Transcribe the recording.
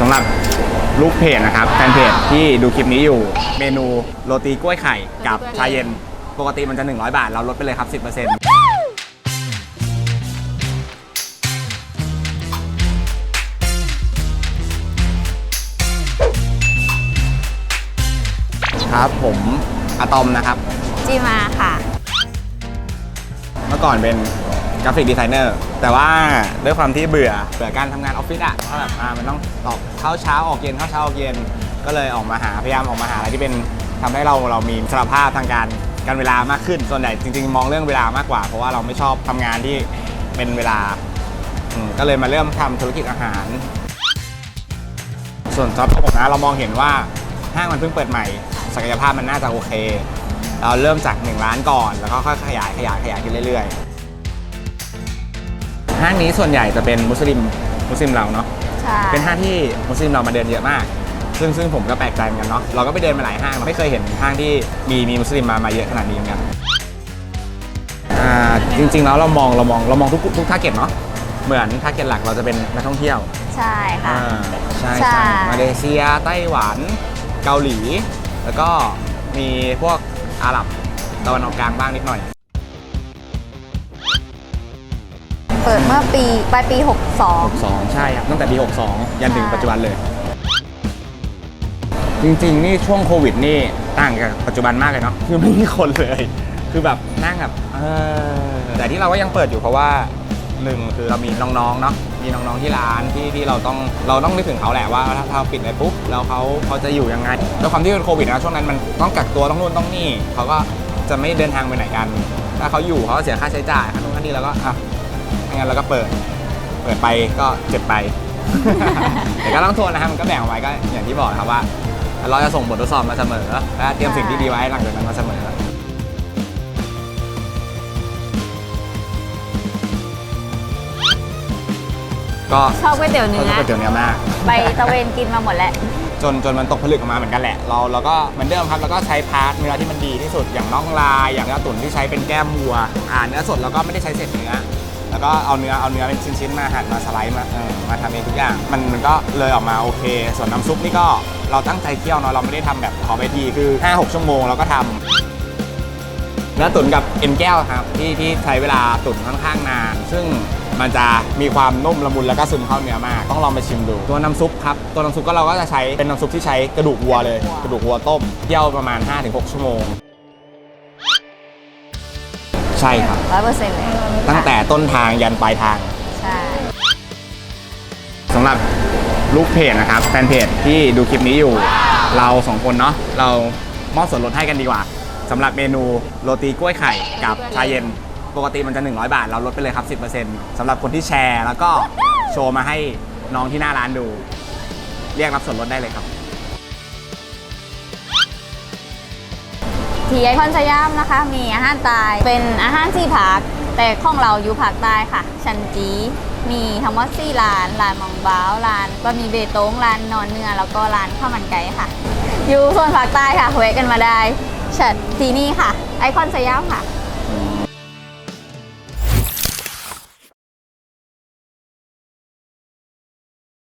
สำหรับลูกเพจนะครับแฟนเพจที่ดูคลิปนี้อยู่เมนูโรตีกล้วยไข่กับชาเย็น ปกติมันจะ 100 บาท เราลดไปเลยครับ 10%ครับผมอะตอมนะครับ จีมาค่ะ เมื่อก่อนเป็น กราฟิกดีไซเนอร์แต่ว่าด้วยความที่เบื่อเบื่อการทำงานออฟฟิศอะว่าแบบอ่ามันต้องออกเข้าเช้าออกเย็นเข้าเช้าออกเย็น ก็เลยออกมาหาพยายามออกมาหาอะไรที่เป็นทำให้เราเรามีอิสรภาพทางการการเวลามากขึ้น ส่วนใหญ่จริง ๆ มองเรื่องเวลามากกว่า เพราะว่าเราไม่ชอบทำงานที่เป็นเวลาอืมก็เลยมาเริ่มทำธุรกิจอาหาร ส่วนสำหรับผมนะเรามองเห็นว่าห้างมันเพิ่งเปิดใหม่ ศักยภาพมันน่าจะโอเค เราเริ่มจาก 1 ล้านก่อน แล้วก็ค่อยขยายขยายขยายขึ้นเรื่อยๆ ห้างนี้ส่วนใหญ่จะเป็นมุสลิมมุสลิมเราเนาะใช่เป็นห้างที่มุสลิมเรามาเดินเยอะมาก ซึ่งซึ่งผมก็แปลกใจเหมือนกันเนาะเราก็ไปเดินมาหลายห้างไม่เคยเห็นห้างที่มีมีมุสลิมมามาเยอะขนาดนี้เหมือนกันอ่าจริงๆแล้วเรามองเรามองเรามองทุกทุกทาร์เก็ตเนาะเหมือนทาร์เก็ตหลักเราจะเป็นนักท่องเที่ยวใช่ค่ะอ่าใช่ใช่ใช่มาเลเซียไต้หวัน เกาหลี แล้วก็มีพวกอาหรับตะวันออกกลางบ้างนิดหน่อย เปิดเมื่อปีปลายปี 62 62 ใช่ครับ ตั้งแต่ปี 62 ยันถึงใช่ปัจจุบันเลย จริงๆ นี่ช่วงโควิดนี่ต่างกับปัจจุบันมากเลยเนาะคือไม่มีคนเลย คือแบบนั่งแบบเออแต่ที่เราก็ยังเปิดอยู่เพราะว่าหนึ่งคือเรามีน้องๆเนาะมีน้องๆที่ร้านที่ที่เราต้องเราต้องนึกถึงเขาแหละว่าถ้าเราปิดไปปุ๊บแล้วเขาเขาจะอยู่ยังไงด้วยความที่เป็นโควิดนะช่วงนั้นมันต้องกักตัวต้องนู่นต้องนี่เขาก็จะไม่เดินทางไปไหนกัน ถ้าเขาอยู่เขาก็เสียค่าใช้จ่ายค่านู่นค่านี่แล้วก็อะ ไม่งั้นเราก็เปิด เปิดไปก็เจ็บไป แต่ก็ต้องทวนนะครับมันก็แบ่งเอาไว้ก็อย่างที่บอกนะครับว่า เราจะส่งบททดสอบมาเสมอและเตรียมสิ่งที่ดีไว้หลังจากนั้นมาเสมอก็ชอบก๋วยเตี๋ยวเขาเนื้อจะก๋วยเตี๋ยวเนื้อมากไปตะเวนกินมาหมดแล้วจนจนมันตกผลึกออกมาเหมือนกันแหละ เราเราก็เหมือนเดิมครับ แล้วก็ใช้พาร์ทเนื้อที่มันดีที่สุดอย่างน่องลาย อย่างเนื้อตุ๋นที่ใช้เป็นแก้มวัว อ่าเนื้อสดเราก็ไม่ได้ใช้เศษเนื้อ แล้วก็เอาเนื้อเอาเนื้อเป็นชิ้นๆมาหั่นมาสไลด์มาเออมาทำเองทุกอย่าง มันมันก็เลยออกมาโอเค ส่วนน้ำซุปนี่ก็เราตั้งใจเคี่ยวเนาะเราไม่ได้ทำแบบขอไปทีคือ 5-6 ชั่วโมงเราก็ทำ เนื้อตุ๋นกับเอ็นแก้วครับที่ที่ใช้เวลาตุ๋นค่อนข้างนาน ซึ่งมันจะมีความนุ่มละมุนแล้วก็ซึมเข้าเนื้อมาก ต้องลองไปชิมดู ตัวน้ำซุปครับ ตัวน้ำซุปก็เราก็จะใช้เป็นน้ำซุปที่ใช้กระดูกวัวเลย กระดูกวัวต้มเคี่ยวประมาณ 5-6 ชั่วโมง ช่ครับ ร้อยเปอร์เซ็นต์เลยตั้งแต่ต้นทางยันปลายทาง ใช่ สำหรับลูกเพจนะครับแฟนเพจที่ดูคลิปนี้อยู่ เราสองคนเนาะเรามอบส่วนลดให้กันดีกว่าสำหรับเมนูโรตีกล้วยไข่กับชาเย็นปกติมันจะ 100 บาท เราลดไปเลยครับ 10%สำหรับคนที่แชร์ แล้วก็โชว์มาให้น้องที่หน้าร้านดู เรียกรับส่วนลดได้เลยครับ ที่ไอคอนสยามนะคะ มีอาหารตายเป็นอาหารที่ผัก แต่ของเราอยู่ผักใต้ค่ะ ชันจีมีทั้งหมดสี่ร้านร้านมองบ้าวร้านบะหมี่เบตงร้านนอนเนื้อแล้วก็ร้านข้าวมันไก่ค่ะ อยู่โซนภาคใต้ค่ะแวะกันมาได้ชัดที่นี่ค่ะ ไอคอนสยามค่ะ